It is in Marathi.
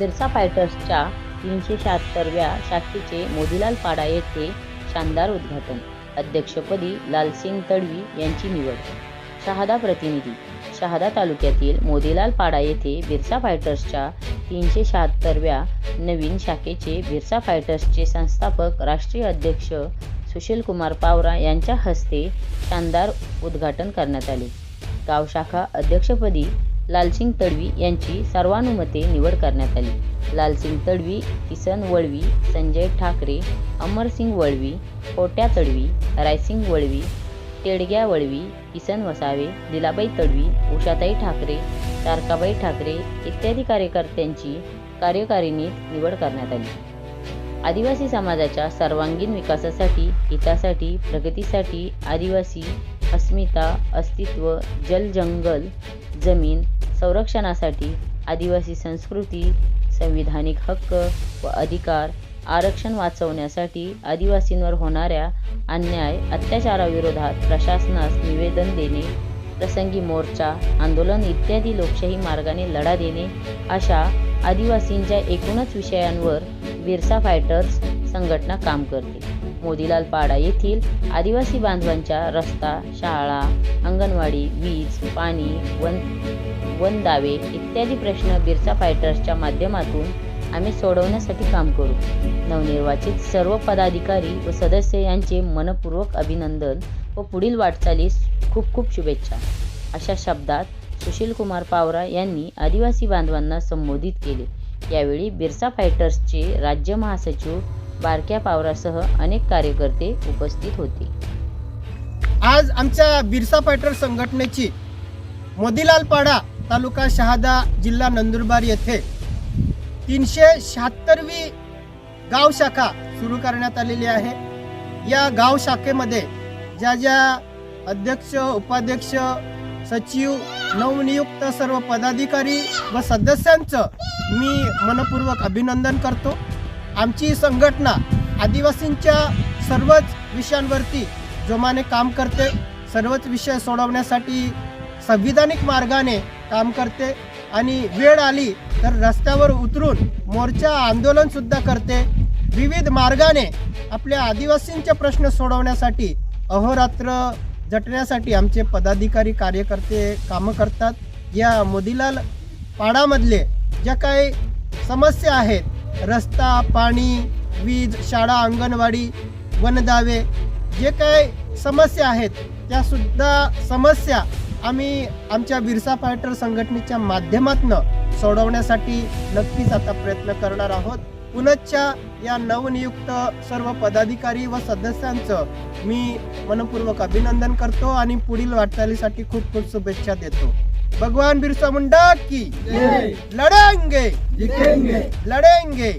बिरसा फायटर्सच्या तीनशे शहात्तरव्या शाखेचे मोदीलाल पाडा येथे शानदार उद्घाटन. अध्यक्षपदी लालसिंग तडवी यांची निवड. शहादा प्रतिनिधी. शहादा तालुक्यातील मोदीलाल पाडा येथे बिरसा फायटर्सच्या तीनशे शहात्तरव्या नवीन शाखेचे बिरसा फायटर्सचे संस्थापक राष्ट्रीय अध्यक्ष सुशील कुमार पावरा यांच्या हस्ते शानदार उद्घाटन करण्यात आले. गाव शाखा अध्यक्षपदी लालसिंग तडवी यांची सर्वानुमते निवड करण्यात आली. लालसिंग तडवी किसन वळवी संजय ठाकरे अमरसिंग वळवी कोट्या तडवी रायसिंग वळवी टेडग्या वळवी किसन वसावे दिलाबाई तडवी उषाताई ठाकरे तारकाबाई ठाकरे इत्यादी कार्यकर्त्यांची कार्यकारिणीत निवड करण्यात आली. आदिवासी समाजाच्या सर्वांगीण विकासासाठी हितासाठी प्रगतीसाठी आदिवासी अस्मिता अस्तित्व जल जंगल जमीन संरक्षणासाठी आदिवासी संस्कृती संविधानिक हक्क व अधिकार आरक्षण वाचवण्यासाठी आदिवासींवर होणाऱ्या अन्याय अत्याचाराविरोधात प्रशासनास निवेदन देणे प्रसंगी मोर्चा आंदोलन इत्यादी लोकशाही मार्गाने लढा देणे अशा आदिवासींच्या एकूणच विषयांवर बिरसा फायटर्स संघटना काम करते. मोदीलाल पाडा येथील आदिवासी बांधवांच्या रस्ता शाळा अंगणवाडी वीज पाणी वन वन दावे इत्यादी प्रश्न बिरसा फायटर्सच्या माध्यमातून आम्ही सोडवण्यासाठी काम करू. नवनिर्वाचित सर्व पदाधिकारी व सदस्य यांचे मनपूर्वक अभिनंदन व पुढील वाटचालीस खूप खूप शुभेच्छा. अशा शब्दात सुशीलकुमार पावरा यांनी आदिवासी बांधवांना संबोधित केले. यावेळी बिरसा फायटर्सचे राज्य महासचिव बारक्या पावरासह अनेक कार्यकर्ते उपस्थित होते. आज आमच्या बिरसा फायटर संघटनेची मोदीलालपाडा तालुका शहादा जिल्हा नंदुरबार येथे तीनशे शहात्तरवी गाव शाखा सुरू करण्यात आलेली आहे. या गाव शाखेमध्ये ज्या ज्या अध्यक्ष उपाध्यक्ष सचिव नवनियुक्त सर्व पदाधिकारी व सदस्यांचं मी मनपूर्वक अभिनंदन करतो. आमची संघटना आदिवासींच्या सर्वच विषयांवरती जोमाने काम करते सर्वच विषय सोडवण्यासाठी संविधानिक मार्गाने काम करते आणि वेळ आली तर रस्त्यावर उतरून मोर्चा आंदोलनसुद्धा करते. विविध मार्गाने आपल्या आदिवासींचे प्रश्न सोडवण्यासाठी अहोरात्र जटण्यासाठी आमचे पदाधिकारी कार्यकर्ते कामं करतात. या मोदीलाल पाडामधले ज्या काही समस्या आहेत रस्ता पाणी वीज शाळा अंगणवाडी वनदावे जे काही समस्या आहेत त्या सुद्धा समस्या आम्ही आमच्या बिरसा फायटर संघटनेच्या माध्यमातून सोडवण्यासाठी नक्कीच आता प्रयत्न करणार आहोत. पुनच्च्या या नवनियुक्त सर्व पदाधिकारी व सदस्यांचं मी मनपूर्वक अभिनंदन करतो आणि पुढील वाटचालीसाठी खूप खूप शुभेच्छा देतो. भगवान बिरसा मुंडा की। लढेंगे लढेंगे